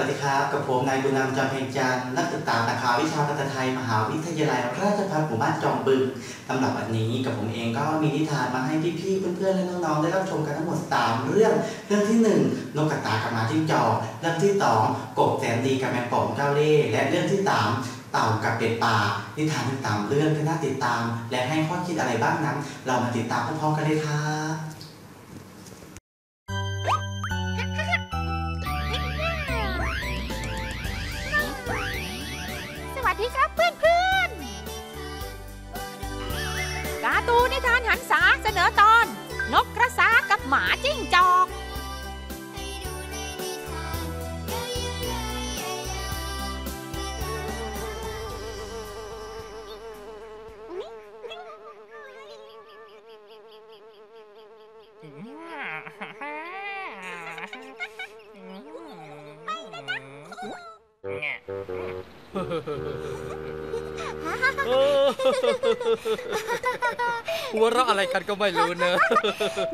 วัสดีครับ กับผมนายบุญนำจำเพ็งจันทร์นักศึกษาสาขาวิชาภาษาไทย มหาวิทยาลัย ราชภัฏหมู่บ้านจอมบึงสำหรับวันนี้กับผมเองก็มีนิทานมาให้พี่ๆเพื่อนๆและน้องๆได้รับชมกันทั้งหมด3เรื่อง เรื่องที่1นกกระตากับหมาจิ้งจอกเรื่องที่ 2 กบแสนดีกับแมงป่องเจ้าเล่ห์และเรื่องที่ 3เต่ากับเป็ดป่านิทานทั้งสามเรื่องก็น่าติดตาม และให้ข้อคิดอะไรบ้างนั้น เรามาติดตามพร้อมๆกันเลยครับ หัวเราะอะไรกันก็ไม่รู้เนอะ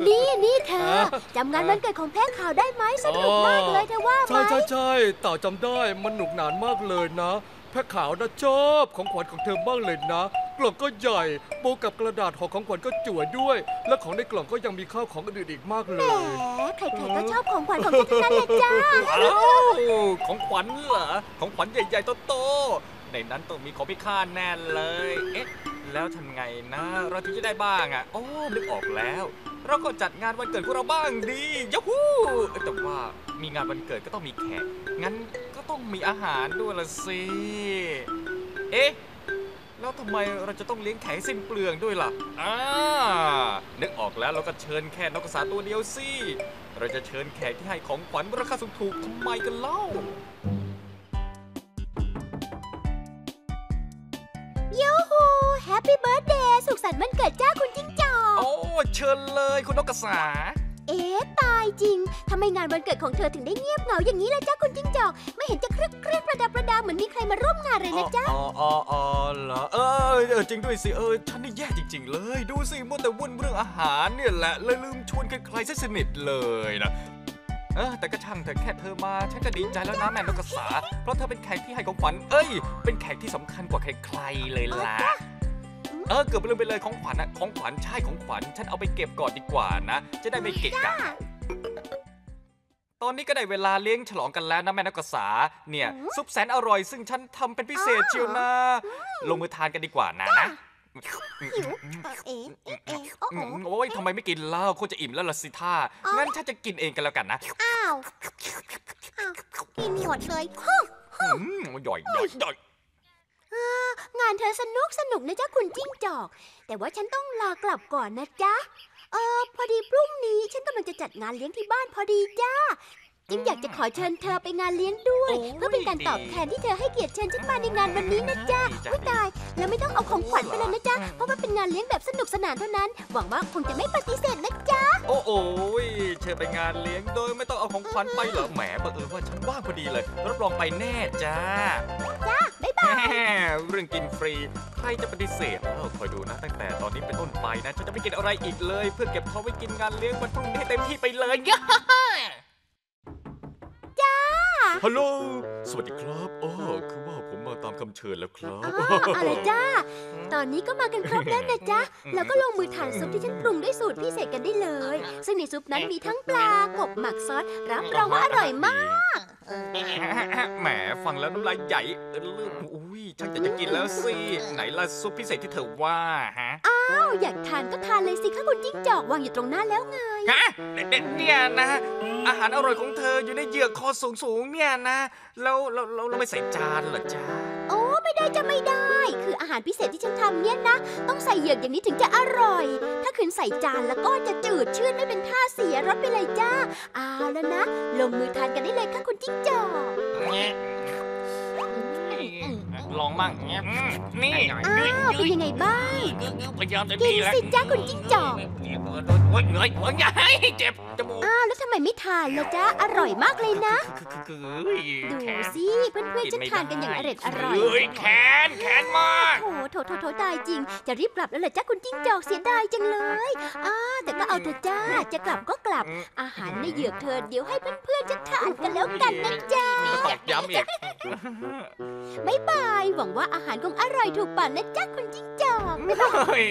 นี่นี่เธอฮะจำงานวันเกิดของแพ้ข่าวได้ไหมสนุกมากเลยเธอว่าไหมใช่ใช่ใช่เต่าจำได้มันหนุกหนานมากเลยนะ แพ้ขาวนะชอบของขวัญของเธอมากเลยนะ กล่องก็ใหญ่โบกับกระดาษห่อของขวัญก็จั่วด้วย และของในกล่องก็ยังมีข้าวของอื่นๆอีกมากเลแหมยใครๆก็ชอบของขวัญของฉันทั้งนั้นเลยจ้าว้าวของขวัญเหรอ ของขวัญใหญ่ๆโตๆในนั้นต้องมีของพิฆาตแน่เลย เอ๊ะ แล้วทำไงนะ เราถึงจะได้บ้างอะ โอ้นึกออกแล้ว เราก็จัดงานวันเกิดของเราบ้างดียะฮูเอ้ยแต่ว่ามีงานวันเกิดก็ต้องมีแขก งั้นก็ต้องมีอาหารด้วยละสิ เอ๊ะ แล้วทำไมเราจะต้องเลี้ยงแขกให้สิ้นเปลืองด้วยล่ะอ่านึกออกแล้วเราก็เชิญแค่นกกระสาตัวเดียวสิ เราจะเชิญแขกที่ให้ของขวัญราคาถูกๆทำไมกันเล่ายูฮูแฮปปี้เบิร์ดเดย์สุขสันต์วันเกิดจ้าคุณจิ้งจอกโอ้ เชิญเลยคุณนกกระสา เอ๊ะตายจริง ทำไมงานวันเกิดของเธอถึงได้เงียบเหงาอย่างนี้ล่ะจ้าคุณจิ้งจอก ไม่เห็นจะครึกครึกประดับประดาเหมือนมีใครมาร่วมงานเลยนะจ้าอ๋ออ๋ออ๋อเหรอเออเออจริงด้วยสิ เออ ฉันนี่แย่จริง ๆ เลย ดูสิมัวแต่วุ่นเรื่องอาหารเนี่ยแหละเลยลืมชวนใครๆซะสนิทเลยนะเออแต่ก็ช่างเถอะแค่เธอมา ฉันก็ดีใจแล้วนะแม่นกกระสา เพราะเธอเป็นแขกที่ให้ของขวัญ เอ้ย เป็นแขกที่สำคัญกว่าใครๆเลยล่ะ เออเกือบลืมไปเลยของขวัญอะของขวัญใช่ของขวัญฉันเอาไปเก็บก่อนดีกว่านะ จะได้ไม่เกะกะตอนนี้ก็ได้เวลาเลี้ยงฉลองกันแล้วนะแม่นักกษาเนี่ยซุปแสนอร่อยซึ่งฉันทำเป็นพิเศษเชียวนะ ลงมือทานกันดีกว่านะนะหิวเอ๊ะเอ๊ะเอ๊ะโอ้โหอืมโอ้ยทำไมไม่กินเหล้าคงจะอิ่มแล้วล่ะสิท่าอ๋องั้นฉันจะกินเองกันแล้วกันนะ อ้าวอ้าวกินหมดเลยฮึ่มอืมหย่อยหย่อยหย่อย งานเธอสนุกสนุกนะจ๊ะคุณจิ้งจอก แต่ว่าฉันต้องลากลับก่อนนะจ๊ะ เออพอดีพรุ่งนี้ฉันกำลังจะจัดงานเลี้ยงที่บ้านพอดีจ้าจึงอยากจะขอเชิญเธอไปงานเลี้ยงด้วย เพื่อเป็นการตอบแทนที่เธอให้เกียรติเชิญฉันมาในงานวันนี้นะจ๊ะอุ้ยตาย แล้วไม่ต้องเอาของขวัญไปเลยนะจ๊ะ เพราะว่าเป็นงานเลี้ยงแบบสนุกสนานเท่านั้น หวังว่าคงจะไม่ปฏิเสธนะจ๊ะ โอ้โอ้ยเชิญไปงานเลี้ยงโดยไม่ต้องเอาของขวัญไปเหรอ แหมบังเอิญว่าฉันว่างพอดีเลย รับรองไปแน่จ้า เรื่องกินฟรี ใครจะปฏิเสธเออคอยดูนะ ตั้งแต่ตอนนี้เป็นต้นไปนะฉันจะไม่กินอะไรอีกเลย เพื่อเก็บท้องไว้กินงานเลี้ยงวันพรุ่งนี้ให้เต็มที่ไปเลยย่าจ้าฮัลโหลสวัสดีครับโอ้คือว่าผมมาตามคำเชิญแล้วครับอ๋ออะไรจ้า ตอนนี้ก็มากันครบแล้วนะจ๊ะ แล้วก็ลงมือทานซุปที่ฉันปรุงด้วยสูตรพิเศษกันได้เลย ซึ่งในซุปนั้นมีทั้งปลากบหมักซอสรับรองว่าอร่อยมาก แหมฟังแล้วน้ำลายใหญ่เออลืมอุ้ยชักจะจะกินแล้วสิ ไหนล่ะซุปพิเศษที่เธอว่าฮะอ้าวอยากทานก็ทานเลยสิคะคุณจิ้งจอกวางอยู่ตรงหน้าแล้วไงฮะเด็ดเนี่ยนะ อาหารอร่อยของเธออยู่ในเหยือกคอสูงสูงๆเนี่ยนะ แล้วเราเราเราไม่ใส่จานเหรอจ๊ะโอ้ ไม่ได้จะไม่ได้ คืออาหารพิเศษที่ฉันทำเนี่ยนะ ต้องใส่เหยือกอย่างนี้ถึงจะอร่อย ถ้าขืนใส่จานแล้วก็จะจืดชืดไม่เป็นท่าเสียรสไปเลยจ้า เอาแล้วนะ ลงมือทานกันได้เลยค่ะคุณจิ้งจอก แงะลองมั่งอืมนี่อ้าวเป็นยังไงบ้าง พยายามจะกิดีนแล้วสิจ๊ะคุณจิ้งจอก โอ้ยเหนื่อยหัวใหญ่เจ็บจมูกอ้าวแล้วทำไมไม่ทานล่ะจ๊ะ อร่อยมากเลยนะดูสิเพื่อนๆฉันทานกันอย่างอร่อยอร่อยเฮ้ยแขนแขนมาก โถโถโถโถตายจริง จะรีบกลับแล้วเหรอจ๊ะคุณจิ้งจอกเสียดายจังเลย อ้าแต่ก็ เอาเถอะจ้า จะกลับก็กลับ อาหารในเหยือกเธอเดี๋ยวให้เพื่อนๆจะทานกันแล้วกันนะจ๊ะตอกย้ำอีกบ๊ายบาย หวังว่าอาหารคงอร่อยถูกปากนะจ๊ะคุณจิ้งจอกเฮ้ย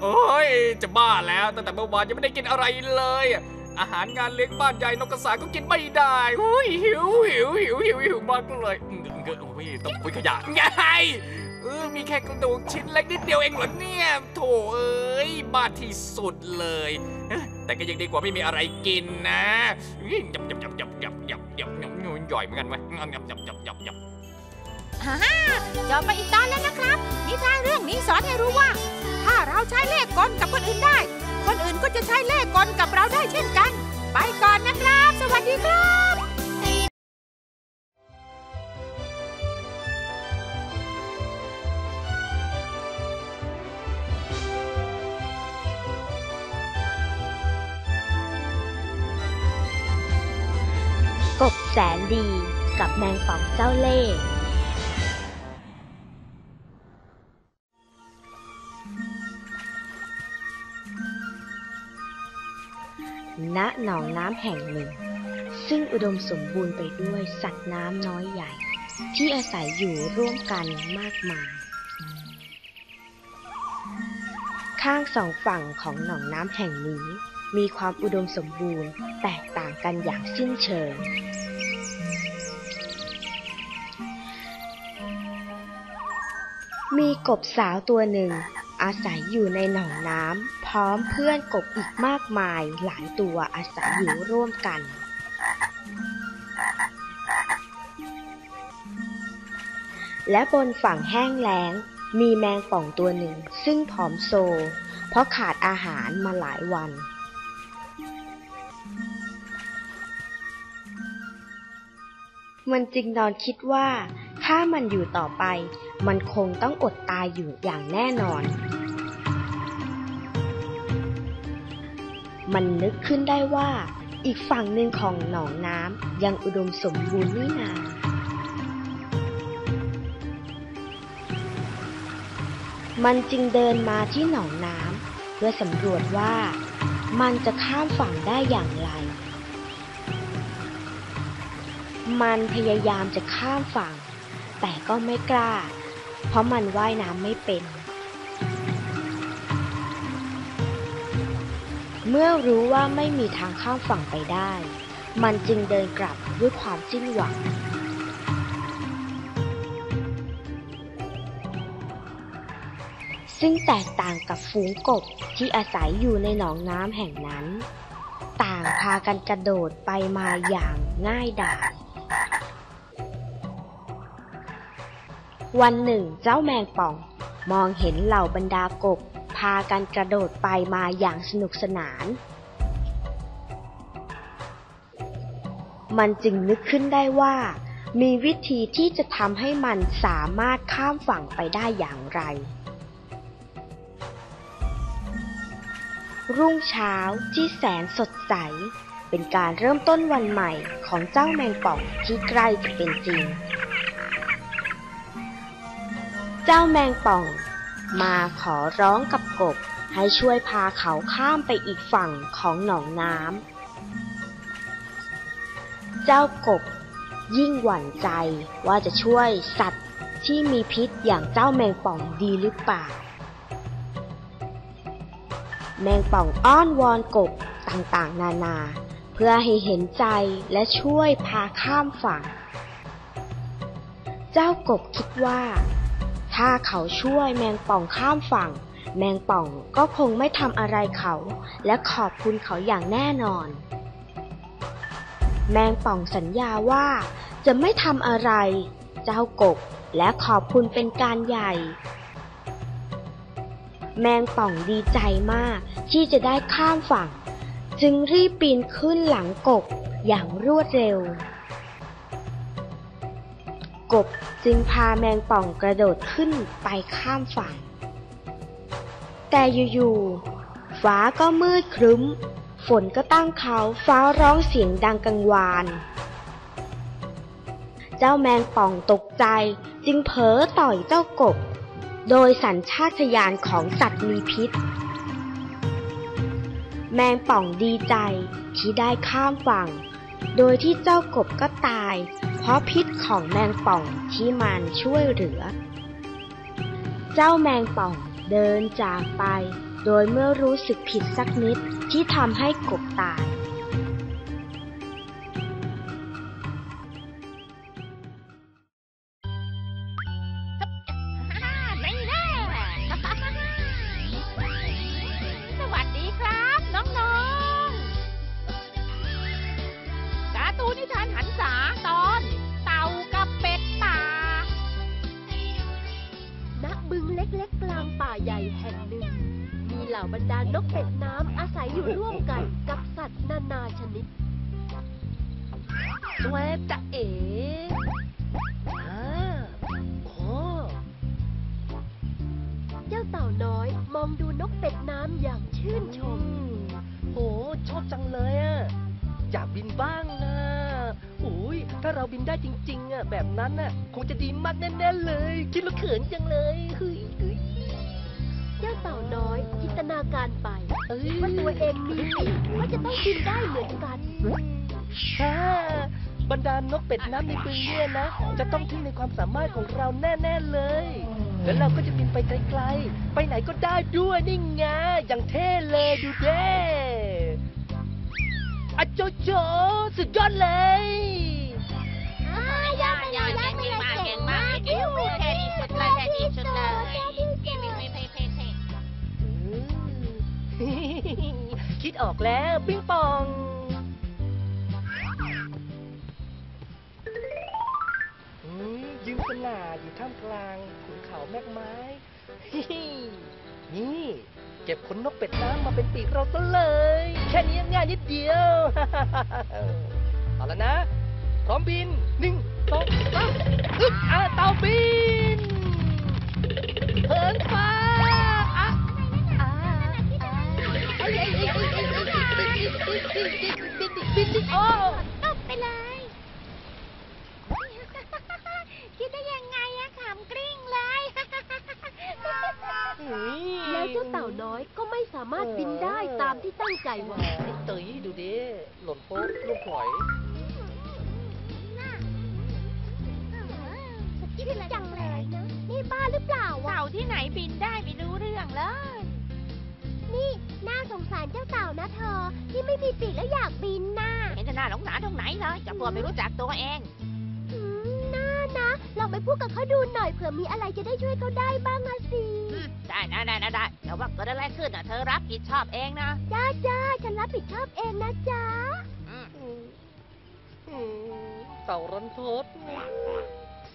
โอ้ย จะบ้าแล้วตั้งแต่เมื่อวานยังไม่ได้กินอะไรเลย อาหารงานเลี้ยงบ้านใหญ่นกกระสาก็กินไม่ได้อุ้ยหิวหิวหิวหิวหิวมากเลยอืมเกิดโอ้ยต้องคุยขยะไงเออมีแค่กระดูกชิ้นเล็กนิดเดียวเองเหรอเนี่ย โถเอ้ยบ้าที่สุดเลยเอ้ยแต่ก็ยังดีกว่าไม่มีอะไรกินนะอื้อยับยับยับยับยับยับยับยับยับย่อยเหมือนกันไหมยับยับยับยับยับยับฮ่าฮ่าจบไปอีกตอนแล้วนะครับ นิทานเรื่องนี้สอนให้รู้ว่า ถ้าเราใช้เลขกลกับคนอื่นได้ คนอื่นก็จะใช้เลขกลกับเราได้เช่นกัน ไปก่อนนะครับ สวัสดีครับกบ แสนดีกับแมงป่องเจ้าเล่ห์ณหนองน้ำแห่งหนึ่ง ซึ่งอุดมสมบูรณ์ไปด้วยสัตว์น้ำน้อยใหญ่ ที่อาศัยอยู่ร่วมกันมากมาย ข้างสองฝั่งของหนองน้ำแห่งนี้ มีความอุดมสมบูรณ์แตกต่างกันอย่างสิ้นเชิง มีกบสาวตัวหนึ่ง อาศัยอยู่ในหนองน้ำพร้อมเพื่อนกบอีกมากมายหลายตัวอาศัยอยู่ร่วมกัน และบนฝั่งแห้งแล้ง มีแมงป่องตัวหนึ่ง ซึ่งผอมโซ เพราะขาดอาหารมาหลายวันมันจึงนอนคิดว่า ถ้ามันอยู่ต่อไป มันคงต้องอดตายอยู่อย่างแน่นอน มันนึกขึ้นได้ว่า อีกฝั่งหนึ่งของหนองน้ำยังอุดมสมบูรณ์นี่นามันจึงเดินมาที่หนองน้ำเพื่อสำรวจว่ามันจะข้ามฝั่งได้อย่างไร มันพยายามจะข้ามฝั่ง แต่ก็ไม่กล้า เพราะมันว่ายน้ำไม่เป็น เมื่อรู้ว่าไม่มีทางข้ามฝั่งไปได้ มันจึงเดินกลับด้วยความสิ้นหวังซึ่งแตกต่างกับฝูงกบที่อาศัยอยู่ในหนองน้ำแห่งนั้น ต่างพากันกระโดดไปมาอย่างง่ายดาย วันหนึ่งเจ้าแมงป่อง มองเห็นเหล่าบรรดากบ พากันกระโดดไปมาอย่างสนุกสนาน มันจึงนึกขึ้นได้ว่า มีวิธีที่จะทำให้มันสามารถข้ามฝั่งไปได้อย่างไร รุ่งเช้าที่แสนสดใส เป็นการเริ่มต้นวันใหม่ของเจ้าแมงป่องที่ใกล้จะเป็นจริง เจ้าแมงป่อง มาขอร้องกับกบให้ช่วยพาเขาข้ามไปอีกฝั่งของหนองน้ำ เจ้ากบยิ่งหวั่นใจว่าจะช่วยสัตว์ที่มีพิษอย่างเจ้าแมงป่องดีหรือเปล่า แมงป่องอ้อนวอนกบต่างๆ นานา เพื่อให้เห็นใจและช่วยพาข้ามฝั่ง เจ้ากบคิดว่า ถ้าเขาช่วยแมงป่องข้ามฝั่ง แมงป่องก็คงไม่ทำอะไรเขา และขอบคุณเขาอย่างแน่นอน แมงป่องสัญญาว่าจะไม่ทำอะไร เจ้ากบและขอบคุณเป็นการใหญ่ แมงป่องดีใจมากที่จะได้ข้ามฝั่ง จึงรีบปีนขึ้นหลังกบอย่างรวดเร็ว กบจึงพาแมงป่องกระโดดขึ้นไปข้ามฝั่ง แต่อยู่ๆฟ้าก็มืดครึ้ม ฝนก็ตั้งเขาฟ้าร้องเสียงดังกังวาน เจ้าแมงป่องตกใจจึงเผลอต่อยเจ้ากบ โดยสัญชาตญาณของสัตว์มีพิษ แมงป่องดีใจที่ได้ข้ามฝั่ง โดยที่เจ้ากบก็ตาย เพราะพิษของแมงป่องที่มันช่วยเหลือ เจ้าแมงป่องเดินจากไป โดยเมื่อรู้สึกผิดสักนิดที่ทำให้กบตาย มองดูนกเป็ดน้ำอย่างชื่นชมโหชอบจังเลยอะอยากบินบ้างนะอุ้ยถ้าเราบินได้จริง ๆอะแบบนั้นน่ะ คงจะดีมากแน่ๆเลย คิดแล้วเขินจังเลยเฮ้ยเฮ้ยเจ้าเต่าน้อยจินตนาการไปเอ้ยว่าตัวเองมีปีกว่าจะต้องบินได้เหมือนกันฮ่าบรรดานกเป็ดน้ำในบึงเนี่ยนะ จะต้องทึ่งในความสามารถของเราแน่ ๆ เลย แล้วเราก็จะบินไปไกลๆ ไปไหนก็ได้ด้วยนี่ไงอย่างเท่เลยดูเด้อะโจโจสุดยอดเลยยอดยอดเก่งมากเก่งมากเก่งมากเท่ที่สุดเลยเท่ที่สุดเลยเท่เท่เท่เท่เท่อืมคิดออกแล้ว ปิ้งปอง มยืนสง่าอยู่ท่ามกลางขุนเขาแมกไม้ฮิฮินี่เก็บขนนกเป็ดน้ำมาเป็นปีกเราซะเลย แค่นี้ง่ายนิดเดียว เอาละนะ พร้อมบินหนึ่งสองสามอึ๊บอะเต่าบินเหินฟ้าอะอะอะเอ้ยเอ้ยเอ้ยเอ้ยเอ้ยเอ้ยบินบินบินบินบินบินบินบินโอ้ตบไปเลย คิดได้ยังไงอะขำกริ้งเลย แล้ว เจ้าเต่าน้อยก็ไม่สามารถบินได้ตามที่ตั้งใจไว้ไอ้เต๋ยดูดิ หล่นโป๊ะลูกหอยคิดจังเลยนะนี่บ้าหรือเปล่าวะเต่าที่ไหนบินได้ไม่รู้เรื่องเลย นี่น่าสงสารเจ้าเต่านะเธอ ที่ไม่มีปีกแล้วอยากบินน่ะเห็นจะน่าสงสารตรงไหนเลยเจะตัวไม่รู้จักตัวเองอืมน่านะล องไปพูดกับเขาดูหน่อยเผื่อมีอะไรจะได้ช่วยเขาได้บ้างอะสิอืมได้นะได้นะได้แต่ว่าเกิดอะไรขึ้นอะเธอรับผิดชอบเองนะจ้าจ้าฉันรับผิดชอบเองนะจ๊ะอืมอืมอืมเต่ารันทด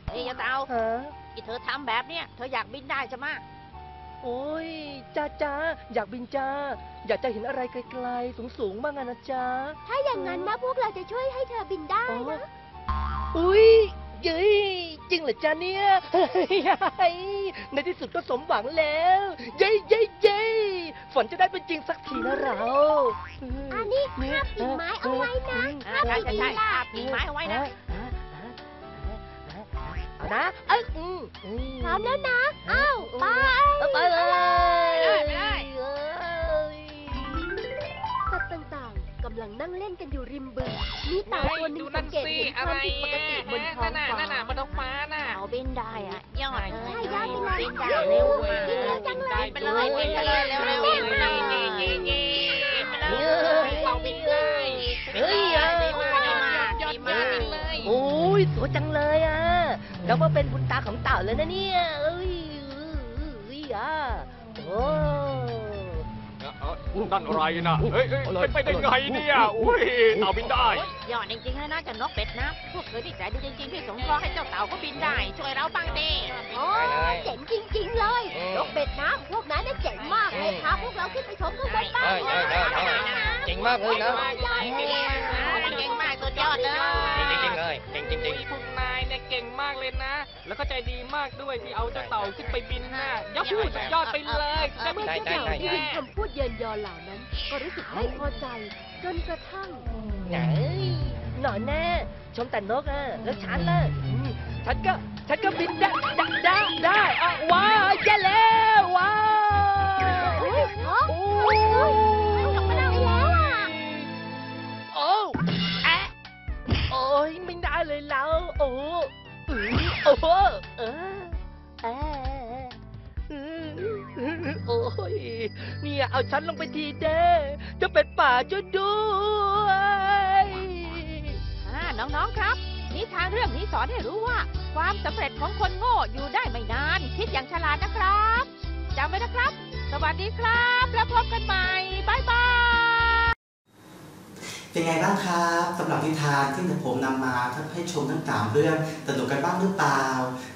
เฮ้ยยาเต่าฮะที่เธอทำแบบเนี้ยเธออยากบินได้ใช่ไหมะโอ้ยจ้าจ้าอยากบินจ้า อยากจะเห็นอะไรไกลๆ สูงๆบ้างอะนะจ้าถ้าอย่างนั้นนะพวกเราจะช่วยให้เธอบินได้อ๋อนะ อุ้ยเย้ย จริงเหรอจ้าเนี่ยเฮ้ยในที่สุดก็สมหวังแล้ว เย้เย้เย้ฝันจะได้เป็นจริงสักทีนะเราอันนี้คาบกิ่งไม้เอาไว้นะอ่าใช่ใช่ใช่ภาพกิ่งไม้เอาไว้นะ เอานะเอ้ยอืมอืมพร้อมแล้วนะ อ้าว ไปเอาไปเลยำลังนั่งเล่นกันอยู่ริมบึง มีเต่าตัวหนึ่งสังเกตเห็นความผิดปกติบนท้องฟ้ามันต้องฟ้าน่ะเขาบินได้อะยอดใช่ยอดไปเลยบินได้เร็วบินเร็วจังเลยไปเลยบินไปเลยเร็วเร็วเร็วเร็วเย่เย่เย่ไปเลยเราบินได้เฮ้ยอะดีมากดีมากดีมากเลยโอ้ยสวยจังเลยอะแล้วว่าเป็นบุญตาของเต่าเลยนะเนี่ยเอ้ยเอ้ยอะโอ้ นั่นอะไรนะเฮ้ยเฮ้ยเป็นไปได้ไงเนี่ยอุ้ยเต่าบินได้ ยอดจริงๆเลยนะเจ้านกเป็ดนะ พวกเธอที่ใจดีจริงๆที่สงเคราะห์ให้เจ้าเต่าก็บินได้ ช่วยเราบ้างดิโอ้เจ๋งจริง ๆ เลย นกเป็ดน้ำพวกนั้นน่ะเจ๋งมากเลยพาพวกเราขึ้นไปชมข้างบนบ้างได้ได้ได้ได้เจ๋งมากเลยนะเก่งมากสุดยอดเลยจริงๆเลยจริงจริงพวกนายเนี่ยเก่ง ก่งมากเลยนะ แล้วก็ใจดีมากด้วยที่เอาเจ้าเต่าขึ้นไปบินน่ะยอดพูดสุดยอดไปเลยเมื่อเจ้าเต่าได้ยินคำพูดเยินยอเหล่านั้น ก็รู้สึกไม่พอใจ จนกระทั่งไหนหนอนแน่ ชมแต่นกอะแล้วฉันล่ะอืมฉันก็ฉันก็บินได้ได้ได้ได้อะว้าวแย่แล้วว้าว เฮ้ยฮะโอ้เฮ้ยมันกลับมาได้แล้วอะโอ้แอะโอ้ยไม่ได้เลยแล้ว โอ้อือ โอ้โหเออแออือโอ้ยเนี่ยเอาฉันลงไปทีเด้จะเป็นป่าจะด้วยอ่าน้องๆครับ นิทานเรื่องนี้สอนให้รู้ว่า ความสำเร็จของคนโง่อยู่ได้ไม่นาน คิดอย่างฉลาดนะครับจำไว้นะครับ สวัสดีครับ แล้วพบกันใหม่ บ๊ายบาย เป็นไงบ้างครับสำหรับนิทานที่ผมนำมาให้ชมทั้งสามเรื่องสนุกกันบ้างหรือเปล่า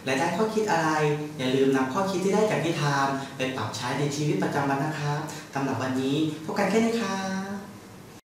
และได้ข้อคิดอะไร อย่าลืมนำข้อคิดที่ได้จากนิทานไปปรับใช้ในชีวิตประจำวันนะครับสำหรับวันนี้พบกันแค่นี้ครับ